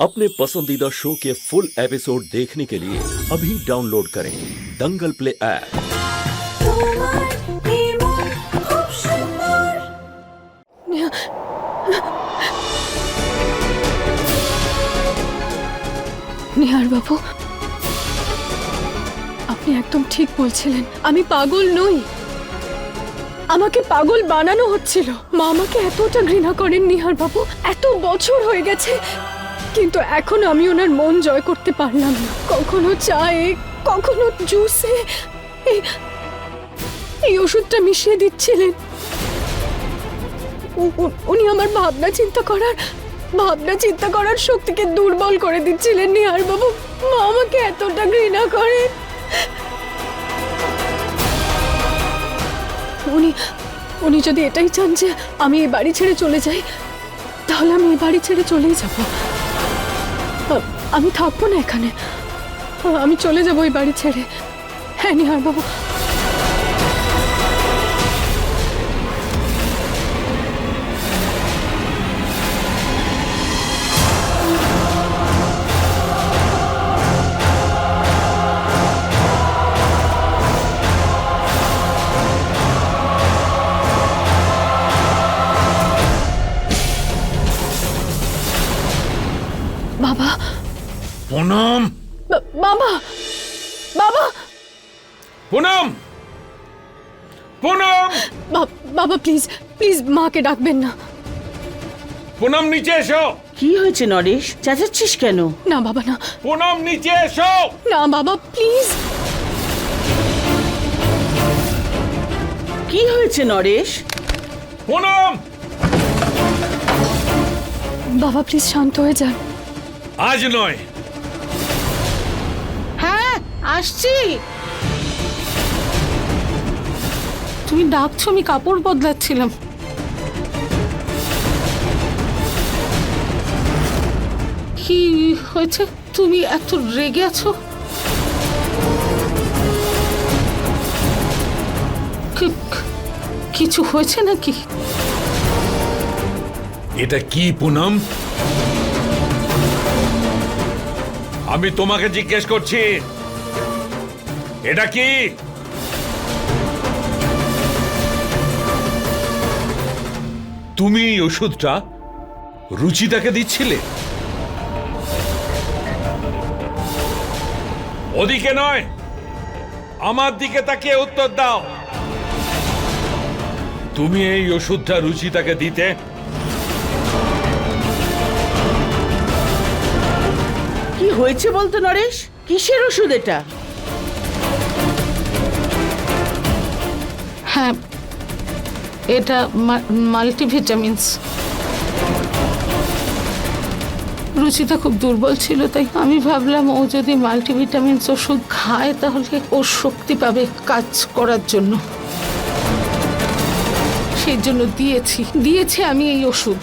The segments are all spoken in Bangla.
अपने पसंदीदा शो के फुल एपिसोड देखने के लिए अभी डाउनलोड करें दंगल प्ले ऐप তোমার নির্মল খুব সুন্দর নিহার বাবু আপনি একদম ঠিক বলছিলেন আমি পাগল নই আমাকে পাগল বানানো হচ্ছিল মা আমাকে এতটা ঘৃণা করেন নিহার বাবু এত বছর হয়ে গেছে কিন্তু এখন আমি ওনার মন জয় করতে পারলাম না। কখনো চায়ে, কখনো জুসে। এই ওষুধটা মিশিয়ে দিচ্ছিলেন। উনি আমার ভাবনা চিন্তা করার, ভাবনা চিন্তা করার শক্তিকে দুর্বল করে দিচ্ছিলেন নিহার বাবু মা আমাকে এতটা ঘৃণা করে। উনি উনি যদি এটাই চান যে আমি এই বাড়ি ছেড়ে চলে যাই, তাহলে আমি এই বাড়ি ছেড়ে চলেই যাব। আমি থাকব না এখানে। আমি চলে যাব এই বাড়ি ছেড়ে। হ্যাঁ নিহার বাবু বাবা পুনম বাবা বাবা পুনম পুনম বাবা প্লিজ প্লিজ মাকে ডাকবেন না। পুনম নিচে এসো। কি হয়েছে নরেশ? চেঁচাচ্ছিস কেন? না বাবা না। পুনম নিচে এসো। না বাবা প্লিজ। কি হয়েছে নরেশ? পুনম বাবা প্লিজ শান্ত হয়ে যান। আজ নয় আসছি। তুমি ডাকছো, আমি কাপড় বদলাচ্ছিলাম। কি হয়েছে? তুমি এত রেগে আছো? কিছু হয়েছে নাকি? এটা কি, পুনম? আমি তোমাকে জিজ্ঞেস করছি। এটা কি? তুমি এই ওষুধটা রুচিতাকে দিচ্ছিলে? ওদিকে নয়, আমার দিকে তাকিয়ে উত্তর দাও। তুমি এই ওষুধটা রুচিতাকে দিতে কি হয়েছে বলতো নরেশ? কিসের ওষুধ এটা? হ্যাঁ এটা মাল্টিভিটামিনস। রুচিতা খুব দুর্বল ছিল, তাই আমি ভাবলাম ও যদি মাল্টিভিটামিনস ওষুধ খায়, তাহলে ও শক্তি পাবে কাজ করার জন্য। সেই জন্য দিয়েছি। দিয়েছি আমি এই ওষুধ।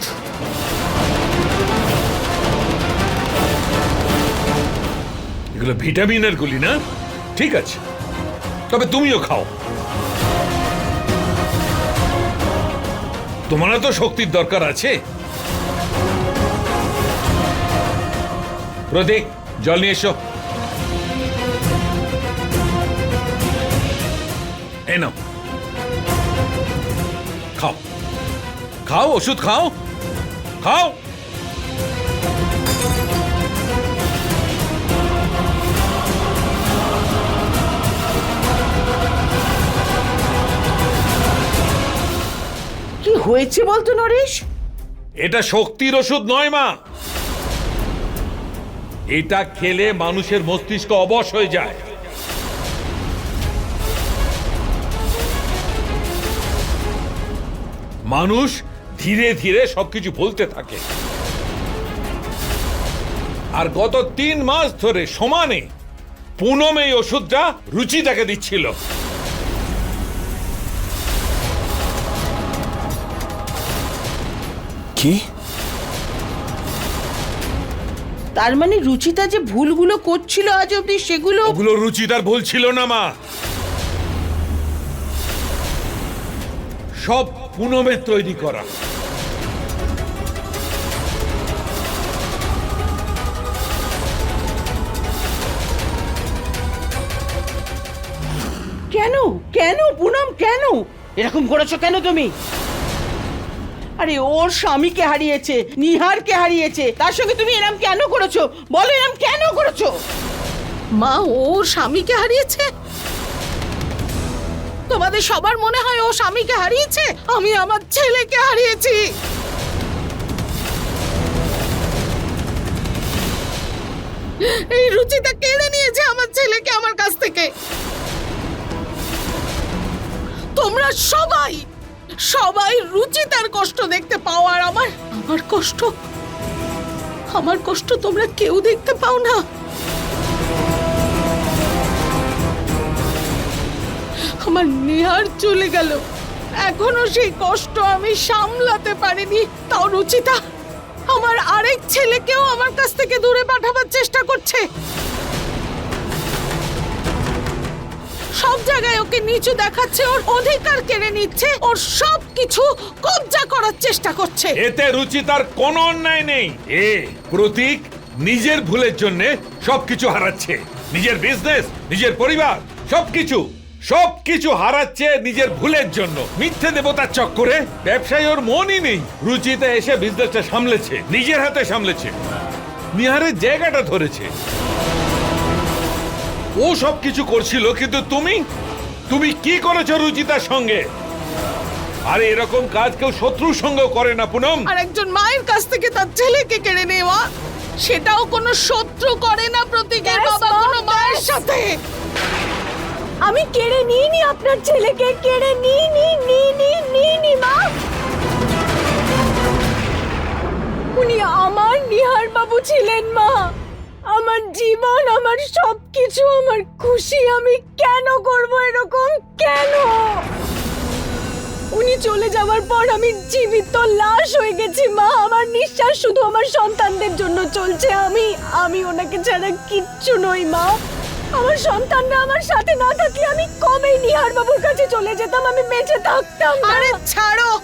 এগুলো ভিটামিনের গুলি না? ঠিক আছে। তবে তুমিও খাও। তোমারও তো শক্তির দরকার আছে। প্রতীক জল নিয়ে এসো। এনো খাও। খাও, ওষুধ খাও। খাও। হয়েছে বলতো নরেশ? এটা শক্তির ওষুধ নয়, মা। এটা খেলে মানুষের মস্তিষ্ক অবশ হয়ে যায়। মানুষ ধীরে ধীরে সবকিছু বলতে থাকে। আর গত তিন মাস ধরে সমানে পুনম এই ওষুধটা রুচি রুচিতাকে দিচ্ছিল। কি তার মানে রুচিতা যে ভুলগুলো করছিল আজ অবধি সেগুলো ওগুলো রুচিতার ভুল ছিল না মা। সব পুনমের তৈরি করা। কেন? কেন পুনম? কেন? এরকম করেছ কেন তুমি? আরে ওর স্বামীকে হারিয়েছে, নিহারকে হারিয়েছে। তার সঙ্গে তুমি এরম কেন করেছ? বলো এরম কেন করেছ? মা ওর স্বামীকে হারিয়েছে? তোমাদের সবার মনে হয় ও স্বামীকে হারিয়েছে? আমি আমার ছেলেকে হারিয়েছি। এই রুচিটা কেড়ে নিয়েছে আমার ছেলেকে আমার কাছ থেকে। তোমরা সবাই সবাই রুচিতার কষ্ট দেখতে পাও আর আমার আমার কষ্ট আমার কষ্ট তোমরা কেউ দেখতে পাও না। আমার নেহার চলে গেল। এখনও সেই কষ্ট আমি সামলাতে পারিনি। তাও রুচিতা, আমার আরেক ছেলেকেও আমার কাছ থেকে দূরে পাঠাবার চেষ্টা করছে। জায়গায় ওকে নিচু দেখাচ্ছে, ওর অধিকার কেড়ে নিচ্ছে, ওর সব কিছু করার চেষ্টা করছে। এতে অন্যায় নেই। এ প্রতীক নিজের ভুলের জন্য হারাচ্ছে। নিজের বিজনেস নিজের পরিবার, সবকিছু সবকিছু হারাচ্ছে নিজের ভুলের জন্য। মিথ্যে দেবতার চক্করে ব্যবসায়ী ওর মনই নেই। রুচিতা এসে বিজনেসটা সামলেছে, নিজের হাতে সামলেছে। নিহারের জায়গাটা ধরেছে। ও সব কিছু করছিল কিন্তু তুমি? তুমি কি করেছ রুচিতার সঙ্গে? আরে এরকম কাজ কেউ শত্রুর সঙ্গেও করে না পুনম। আর একজন মায়ের কাছ থেকে তার ছেলেকে কেড়ে নেওয়া সেটাও কোনো শত্রু করে না প্রতীকের বাবা কোনো মায়ের সাথে। আমি কেড়ে নিইনি আপনার ছেলেকে কেড়ে নিইনি নিইনি নিইনি মা। উনি আমার নিহার বাবু ছিলেন মা। আমার জীবন, আমার সব কিছু আমার খুশি আমি কেন করব এরকম? কেন? উনি চলে যাওয়ার পর আমি জীবিত, লাশ হয়ে গেছি, মা। আমার নিঃশ্বাস শুধু আমার সন্তানদের জন্য চলছে। আমি আমি ওনাকে ছাড়া কিচ্ছু নই, মা। আমার সন্তানরা আমার সাথে না থাকলে আমি কবে নিহার বাবুর কাছে চলে যেতাম? আমি বেঁচে থাকতাম। আরে ছাড়ো!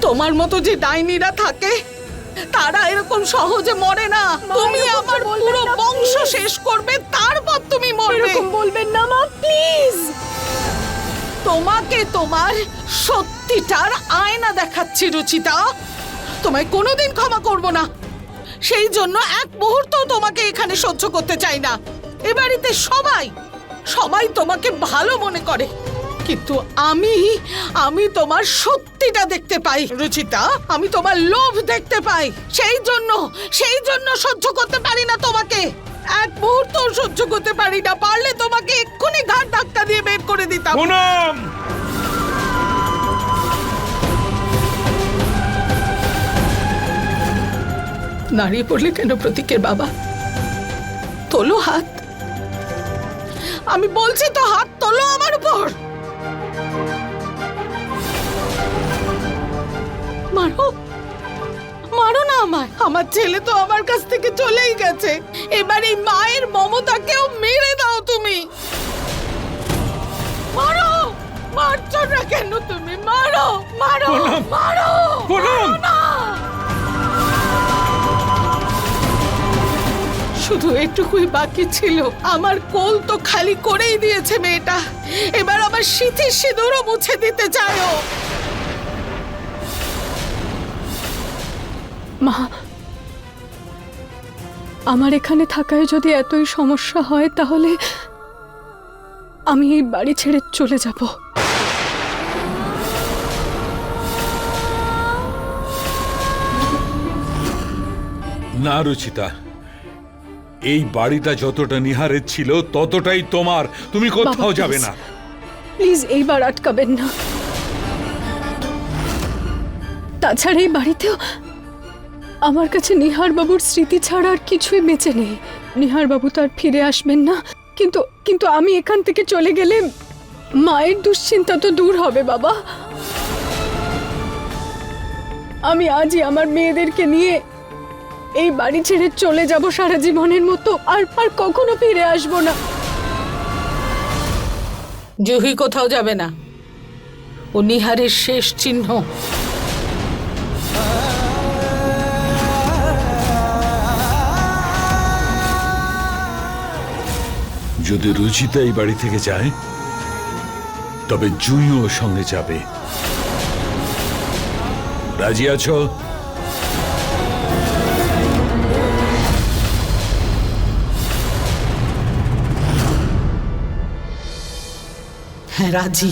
তোমার মতো যে ডাইনিরা থাকে তারা এরকম সহজে মরে না। তুমি আমার পুরো বংশ শেষ করবে তারপর তুমি মরবে। এরকম বলবেন না মা প্লিজ তোমাকে তোমার সত্যিটার আয়না দেখাচ্ছি রুচিতা। তোমায় কোনোদিন ক্ষমা করব না। সেই জন্য এক মুহূর্ত তোমাকে এখানে সহ্য করতে চাই না। এ বাড়িতে সবাই সবাই তোমাকে ভালো মনে করে। কিন্তু আমি আমি তোমার সত্যিটা দেখতে পাই রুচিতা। আমি তোমার লোভ দেখতে পাই। সেই জন্য সেই জন্য সহ্য করতে পারি না তোমাকে। এক মুহূর্ত সহ্য করতে পারি না পারলে তোমাকে এক্ষুনি ঘাট ধাক্কা দিয়ে বের করে দিতাম। পুনম! দাঁড়িয়ে পড়লে কেন প্রতীকের বাবা? তোলো হাত। আমি বলছি তো হাত তোলো আমার উপর। মারো আমার ছেলে তো আমার কাছ থেকে চলেই গেছে। এবার এই মায়ের মমতাকেও মেরে দাও তুমি। মারো! মারছো না কেন তুমি? মারো! মারো! মারো! পুনম! না! শুধু এটুকুই বাকি ছিল। আমার কোল তো খালি করেই দিয়েছে মেয়েটা। এবার আমার শীতের সিঁদুরও মুছে দিতে চায় মা আমার এখানে থাকায় যদি এতই সমস্যা হয় তাহলে আমি এই বাড়ি ছেড়ে চলে যাব। না রুচিতা। এই বাড়িটা যতটা নিহারের ছিল ততটাই তোমার। তুমি কোথাও যাবে না। প্লিজ এইবার আটকাবেন না। তাছাড়া এই বাড়িতেও আমার কাছে নিহার বাবুর স্মৃতি ছাড়া আর কিছুই বেঁচে নেই। নিহার বাবু তো আর ফিরে আসবেন না। কিন্তু কিন্তু আমি এখান থেকে চলে গেলে মায়ের দুশ্চিন্তা তো দূর হবে, বাবা। আমি আজই আমার মেয়েদেরকে নিয়ে এই বাড়ি ছেড়ে চলে যাব সারা জীবনের মতো। আর আর কখনো ফিরে আসব না। জুহি কোথাও যাবে না। ও নিহারের শেষ চিহ্ন। যদি রুচিতা এই বাড়ি থেকে যায় তবে ও সঙ্গে যাবে। রাজি আছ? হ্যাঁ রাজি।